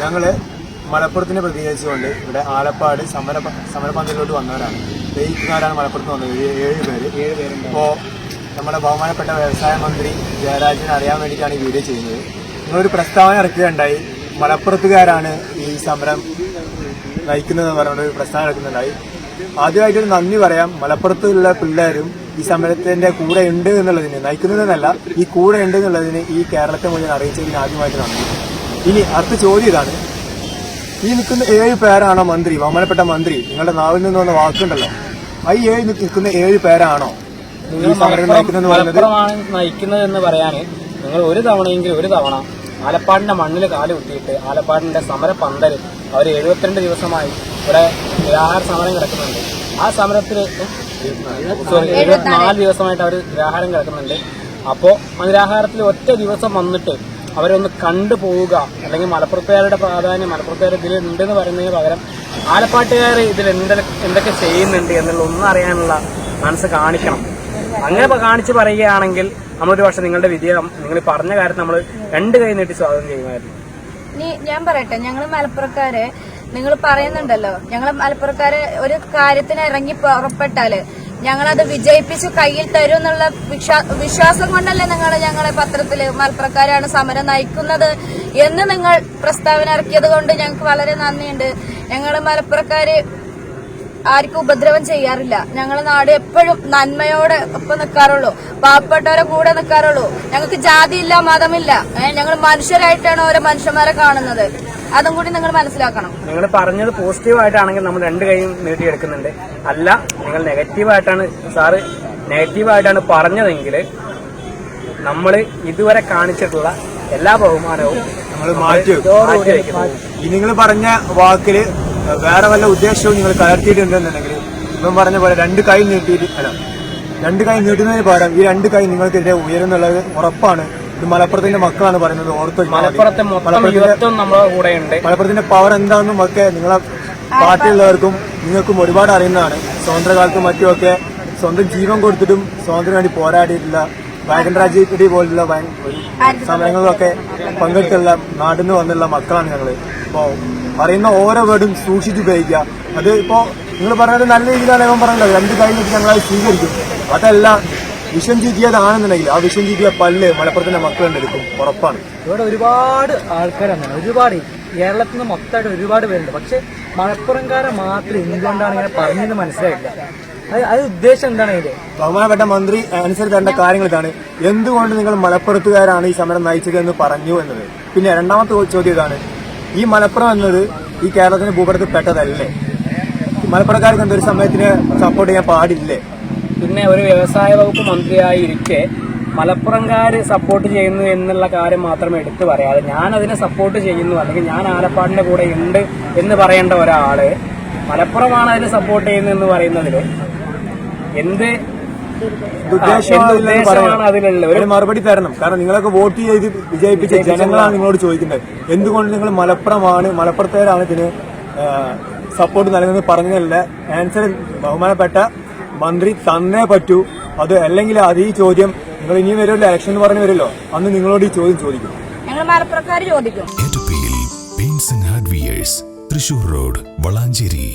ഞങ്ങൾ മലപ്പുറത്തിനെ പ്രതികരിച്ചുകൊണ്ട് ഇവിടെ ആലപ്പാട് സമര സമരപന്തലിലോട്ട് വന്നവരാണ്. ജയിക്കുന്നവരാണ് മലപ്പുറത്ത് വന്നത്. ഏഴ് പേര്. ഏഴ് പേര് ഇപ്പോൾ നമ്മുടെ ബഹുമാനപ്പെട്ട വ്യവസായ മന്ത്രി ജയരാജനെ അറിയാൻ വേണ്ടിയിട്ടാണ് ഈ വീഡിയോ ചെയ്യുന്നത്. നിങ്ങളൊരു പ്രസ്താവന ഇറക്കുകയുണ്ടായി. മലപ്പുറത്തുകാരാണ് ഈ സമരം നയിക്കുന്നതെന്ന് പറഞ്ഞ ഒരു പ്രസ്താവന ഇറക്കുന്നുണ്ടായി. ആദ്യമായിട്ടൊരു നന്ദി പറയാം. മലപ്പുറത്തുള്ള പിള്ളേരും ഈ സമരത്തിന്റെ കൂടെ ഉണ്ട് എന്നുള്ളതിന്. നയിക്കുന്നതെന്നല്ല ഈ കൂടെ ഉണ്ട് എന്നുള്ളതിന് ഈ കേരളത്തെ മുഴുവൻ അറിയിച്ചതിന് ആദ്യമായിട്ട് നന്ദി. ഇനി അടുത്ത ചോദ്യം ഇതാണ്. ഈ നിൽക്കുന്ന ഏഴ് പേരാണോ മന്ത്രി? ബഹുമാനപ്പെട്ട മന്ത്രി നിങ്ങളുടെ നാവിൽ നിന്ന് വന്ന വാക്കുണ്ടല്ലോ. ആ ഈ ഏഴ് നിൽക്കുന്ന ഏഴ് പേരാണോ? ഈ സമരം നയിക്കുന്നതെന്ന് പറയുന്നത്? നയിക്കുന്നത് എന്ന് പറയാന് നിങ്ങൾ ഒരു തവണയെങ്കിലും ഒരു തവണ ആലപ്പാടിന്റെ മണ്ണിൽ കാൽ കുത്തിയിട്ട് ആലപ്പാടിന്റെ സമര പന്തൽ അവർ എഴുപത്തിരണ്ട് ദിവസമായി ഇവിടെ നിരാഹാര സമരം കിടക്കുന്നുണ്ട്. ആ സമരത്തിൽ സോറി എഴുപത്തിനാല് ദിവസമായിട്ട് അവർ നിരാഹാരം കിടക്കുന്നുണ്ട്. അപ്പോ ആ നിരാഹാരത്തിൽ ഒറ്റ ദിവസം വന്നിട്ട് അവരൊന്ന് കണ്ടു പോവുക. അല്ലെങ്കിൽ മലപ്പുറത്തുകാരുടെ പ്രാധാന്യം മലപ്പുറത്തുകാർ ഇതിലുണ്ട് എന്ന് പറയുന്നതിന് പകരം ആലപ്പാട്ടുകാർ ഇതിൽ എന്തൊക്കെ ചെയ്യുന്നുണ്ട് എന്നുള്ള ഒന്നും അറിയാനുള്ള മനസ്സ് കാണിക്കണം. അങ്ങനെ കാണിച്ച് പറയുകയാണെങ്കിൽ നമ്മളൊരു പക്ഷെ നിങ്ങളുടെ വിജയം നിങ്ങൾ പറഞ്ഞ കാര്യത്തിൽ നമ്മൾ രണ്ട് കൈ നീട്ടി സ്വാഗതം ചെയ്യുമായിരുന്നു. ഞാൻ പറയട്ടെ ഞങ്ങൾ മലപ്പുറക്കാരെ നിങ്ങൾ പറയുന്നുണ്ടല്ലോ ഞങ്ങൾ മലപ്പുറക്കാരെ ഒരു കാര്യത്തിന് ഇറങ്ങി പുറപ്പെട്ടാൽ ഞങ്ങളത് വിജയിപ്പിച്ചു കയ്യിൽ തരും എന്നുള്ള വിശ്വാസം കൊണ്ടല്ലേ നിങ്ങൾ ഞങ്ങളെ പത്രത്തിൽ മലപ്പുറക്കാരാണ് സമരം നയിക്കുന്നത് എന്ന് നിങ്ങൾ പ്രസ്താവന ഇറക്കിയത് കൊണ്ട് ഞങ്ങൾക്ക് വളരെ നന്ദിയുണ്ട്. ഞങ്ങൾ മലപ്പുറക്കാര് ആർക്കും ഉപദ്രവം ചെയ്യാറില്ല. ഞങ്ങളെ നാട് എപ്പോഴും നന്മയോടെ ഒപ്പം നിൽക്കാറുള്ളൂ. പാവപ്പെട്ടവരെ കൂടെ നിൽക്കാറുള്ളൂ. ഞങ്ങൾക്ക് ജാതിയില്ല മതമില്ല. ഞങ്ങൾ മനുഷ്യരായിട്ടാണ് ഓരോ മനുഷ്യന്മാരെ കാണുന്നത്. അതും കൂടി നിങ്ങൾ മനസ്സിലാക്കണം. നിങ്ങൾ പറഞ്ഞത് പോസിറ്റീവായിട്ടാണെങ്കിൽ നമ്മൾ രണ്ടു കൈയും നീട്ടിയെടുക്കുന്നുണ്ട്. അല്ല നിങ്ങൾ നെഗറ്റീവായിട്ടാണ് സാറ് നെഗറ്റീവായിട്ടാണ് പറഞ്ഞതെങ്കിൽ നമ്മൾ ഇതുവരെ കാണിച്ചിട്ടുള്ള എല്ലാ ബഹുമാനവും നമ്മൾ മാറ്റി നിങ്ങൾ പറഞ്ഞ വാക്കിൽ വേറെ വല്ല ഉദ്ദേശവും നിങ്ങൾ കലർത്തിയിട്ടുണ്ടെന്നുണ്ടെങ്കിൽ ഇപ്പം പറഞ്ഞ പോലെ രണ്ട് കൈ നീട്ടിയിട്ട് അല്ല രണ്ട് കൈ നീട്ടുന്നതിന് പകരം ഈ രണ്ട് കൈ നിങ്ങൾക്കെതിരെ ഉയരുന്നുള്ളത് ഉറപ്പാണ്. ഇത് മലപ്പുറത്തിന്റെ മക്കളാണ് പറയുന്നത് ഓർത്ത്. മലപ്പുറത്തെ മലപ്പുറത്തിന്റെ പവർ എന്താണെന്നും ഒക്കെ നിങ്ങളെ പാർട്ടിയുള്ളവർക്കും നിങ്ങൾക്കും ഒരുപാട് അറിയുന്നതാണ്. സ്വാതന്ത്ര്യകാലത്തും മറ്റുമൊക്കെ സ്വന്തം ജീവൻ കൊടുത്തിട്ടും സ്വാതന്ത്ര്യം വേണ്ടി പോരാടിയിട്ടുള്ള വാഗൻ പിടി പോലുള്ള സമരങ്ങളിലൊക്കെ പങ്കെടുത്തുള്ള നാടിന് വന്നുള്ള മക്കളാണ് ഞങ്ങൾ. അപ്പോ പറയുന്ന ഓരോ വേർഡും സൂക്ഷിച്ച് ഉപയോഗിക്കുക. അത് ഇപ്പോ നിങ്ങൾ പറഞ്ഞത് നല്ല രീതിയിലാണ് ഞാൻ പറഞ്ഞത്. രണ്ട് വെച്ച് ഞങ്ങൾ അത് സ്വീകരിക്കും. അതല്ല വിഷം ചീറ്റിയതാണെന്നുണ്ടെങ്കിൽ ആ വിഷം ചീറ്റിയ പല്ല് മലപ്പുറത്തിന്റെ മക്കളുണ്ട് എടുക്കും ഉറപ്പാണ്. ഇവിടെ ഒരുപാട് ആൾക്കാരാണ് ഒരുപാട് കേരളത്തിൽ നിന്ന് മൊത്തമായിട്ട് ഒരുപാട് പേരുണ്ട്. പക്ഷെ മലപ്പുറംകാരെ മാത്രം എന്തുകൊണ്ടാണ് ഇങ്ങനെ പറഞ്ഞതെന്ന് മനസ്സിലായില്ല. അത് അത് ഉദ്ദേശം എന്താണ് അതിന്റെ ബഹുമാനപ്പെട്ട മന്ത്രി അനുസരിച്ചേണ്ട കാര്യങ്ങൾ ഇതാണ്. എന്തുകൊണ്ട് നിങ്ങൾ മലപ്പുറത്തുകാരാണ് ഈ സമരം നയിച്ചത് എന്ന് പറഞ്ഞു എന്നത്? പിന്നെ രണ്ടാമത്തെ ചോദ്യം ഇതാണ്. ഈ മലപ്പുറം എന്നത് ഈ കേരളത്തിന്റെ ഭൂപടത്തിൽ പെട്ടതല്ലേ മലപ്പുറക്കാർക്ക് എന്തൊരു സമയത്തിന് സപ്പോർട്ട് ചെയ്യാൻ പാടില്ലേ? പിന്നെ ഒരു വ്യവസായ വകുപ്പ് മന്ത്രിയായി ഇരിക്കെ മലപ്പുറംകാര് സപ്പോർട്ട് ചെയ്യുന്നു എന്നുള്ള കാര്യം മാത്രം എടുത്തു പറയാതെ ഞാൻ അതിനെ സപ്പോർട്ട് ചെയ്യുന്നു അല്ലെങ്കിൽ ഞാൻ ആലപ്പാടിന്റെ കൂടെ ഉണ്ട് എന്ന് പറയേണ്ട ഒരാൾ മലപ്പുറമാണ് അതിനെ സപ്പോർട്ട് ചെയ്യുന്നത് എന്ന് പറയുന്നതിൽ എന്ത്? ഒരു മറുപടി തരണം. കാരണം നിങ്ങളൊക്കെ വോട്ട് ചെയ്ത് വിജയിപ്പിച്ച ജനങ്ങളാണ് നിങ്ങളോട് ചോദിക്കുന്നത് എന്തുകൊണ്ട് നിങ്ങൾ മലപ്പുറമാണ് മലപ്പുറത്തേരാണ് ഇതിന് സപ്പോർട്ട് നൽകുന്നത് പറഞ്ഞതല്ല ആൻസർ ബഹുമാനപ്പെട്ട മന്ത്രി തന്നേ പറ്റൂ. അത് അല്ലെങ്കിൽ അത് ഈ ചോദ്യം നിങ്ങൾ ഇനിയും വരുമല്ലോ? ഇലക്ഷൻ പറഞ്ഞു വരുമല്ലോ? അന്ന് നിങ്ങളോട് ഈ ചോദ്യം ചോദിക്കും. ഞങ്ങൾ മലപ്പുറക്കാർ ചോദിക്കും. തൃശൂർ റോഡ് വളാഞ്ചേരി.